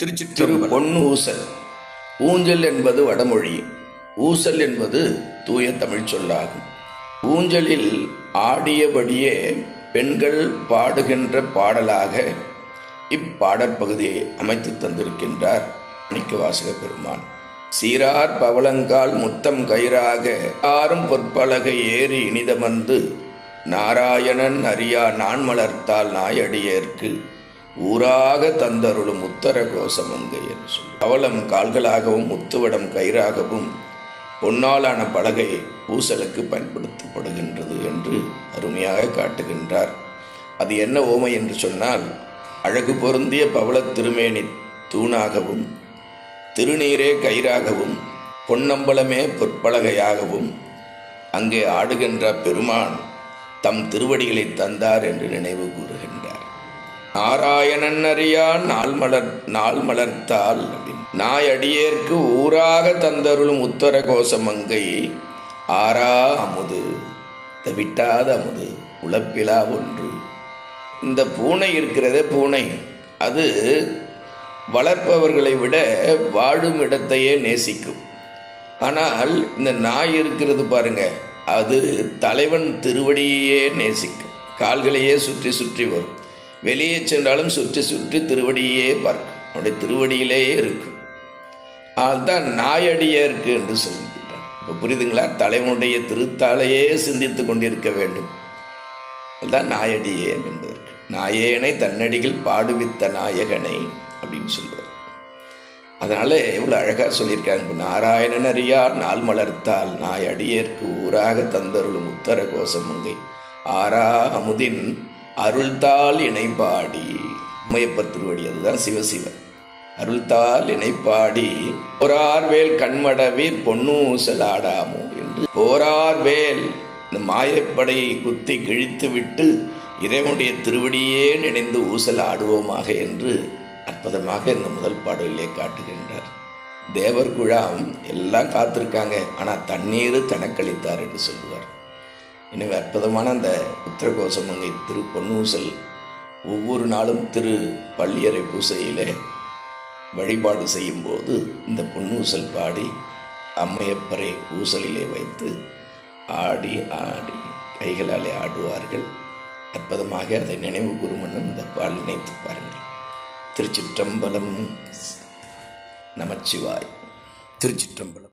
திருச்சி திரு பொன்னு ஊசல் ஊஞ்சல் என்பது வடமொழி ஊசல் என்பது தூய தமிழ் சொல்லாகும். ஊஞ்சலில் ஆடியபடியே பெண்கள் பாடுகின்ற பாடலாக இப்பாடற்பகுதியை அமைத்து தந்திருக்கின்றார் மாணிக்கவாசக பெருமான். சீரார் பவளங்கால் முத்தம் கயிறாக ஆறும் பொற்பலகை ஏறி இனிதமந்து நாராயணன் அறியா நான் மலர்த்தால் நாயடியேற்கு ஊராக தந்தருளும் உத்தர கோசமங்கை என்று சொல்லி பவளம் கால்களாகவும் முத்துவடம் கயிறாகவும் பொன்னாலான பலகை ஊசலுக்கு பயன்படுத்தப்படுகின்றது என்று அருமையாக காட்டுகின்றார். அது என்ன ஓமை என்று சொன்னால் அழகு பொருந்திய பவளத் திருமேனி தூணாகவும் திருநீரே கயிறாகவும் பொன்னம்பலமே பொற்பலகையாகவும் அங்கே ஆடுகின்ற பெருமான் தம் திருவடிகளை தந்தார் என்று நினைவு கூறு நாராயணன் அறியா நாள் மலர் நாள் மலர்த்தால் நாய் அடியேற்கு ஊராக தந்தருளும் உத்தர கோஷமங்கை ஆரா அமுது. தவிட்டாத அமுது உழப்பிலா ஒன்று. இந்த பூனை இருக்கிறதே பூனை. அது வளர்ப்பவர்களை விட வாழும் இடத்தையே நேசிக்கும். ஆனால் இந்த நாய் இருக்கிறது பாருங்க அது தலைவன் திருவடியே நேசிக்கும். கால்களையே சுற்றி சுற்றி வரும். வெளியே சென்றாலும் சுற்றி சுற்றி திருவடியே பார்க்கும். அவனுடைய திருவடியிலேயே இருக்கும். அதுதான் நாயடியே இருக்கு என்று சொல்லிவிட்டான் இப்போ புரியுதுங்களா? தலைவனுடைய திருத்தாலையே சிந்தித்து கொண்டிருக்க வேண்டும். அதுதான் நாயடியே என்பதற்கு. நாயேனை தன்னடியில் பாடுவித்த நாயகனை அப்படின்னு சொல்லுவார். அதனால் எவ்வளோ அழகாக சொல்லியிருக்காங்க. நாராயணன் அறியார் நாள் மலர்த்தால் நாய் அடியேற்கு ஊராக தந்தருளும் உத்தர கோசமங்கை ஆரா அமுதின் அருள்தாள் இணைப்பாடி. உமையப்பர் திருவடி அதுதான் சிவசிவன் அருள்தாள் இணைப்பாடி. போரார்வேல் கண்மடவீர் பொன்னூசலாடாமோ என்று. போரார்வேல் இந்த மாயப்படையை குத்தி கிழித்து விட்டு இறைவனுடைய திருவடியே நினைந்து ஊசல் ஆடுவோமாக என்று அற்புதமாக இந்த முதல் பாடலிலே காட்டுகின்றார். தேவர் குழாம் எல்லாம் காத்திருக்காங்க. ஆனால் தண்ணீர் தனக்களித்தார் என்று சொல்லுவார். எனவே அற்புதமான அந்த உத்திரகோசமங்கை திரு பொன்னூசல் ஒவ்வொரு நாளும் திரு பள்ளியறை பூசையில் வழிபாடு செய்யும்போது இந்த பொன்னூசல் பாடி அம்மையப்பரை ஊசலிலே வைத்து ஆடி ஆடி கைகளாலே ஆடுவார்கள். அற்புதமாக அதை நினைவு குருமனும் இந்த பால் நினைத்து பாருங்கள். திருச்சிற்றம்பலம் நமச்சிவாய். திருச்சிற்றம்பலம்.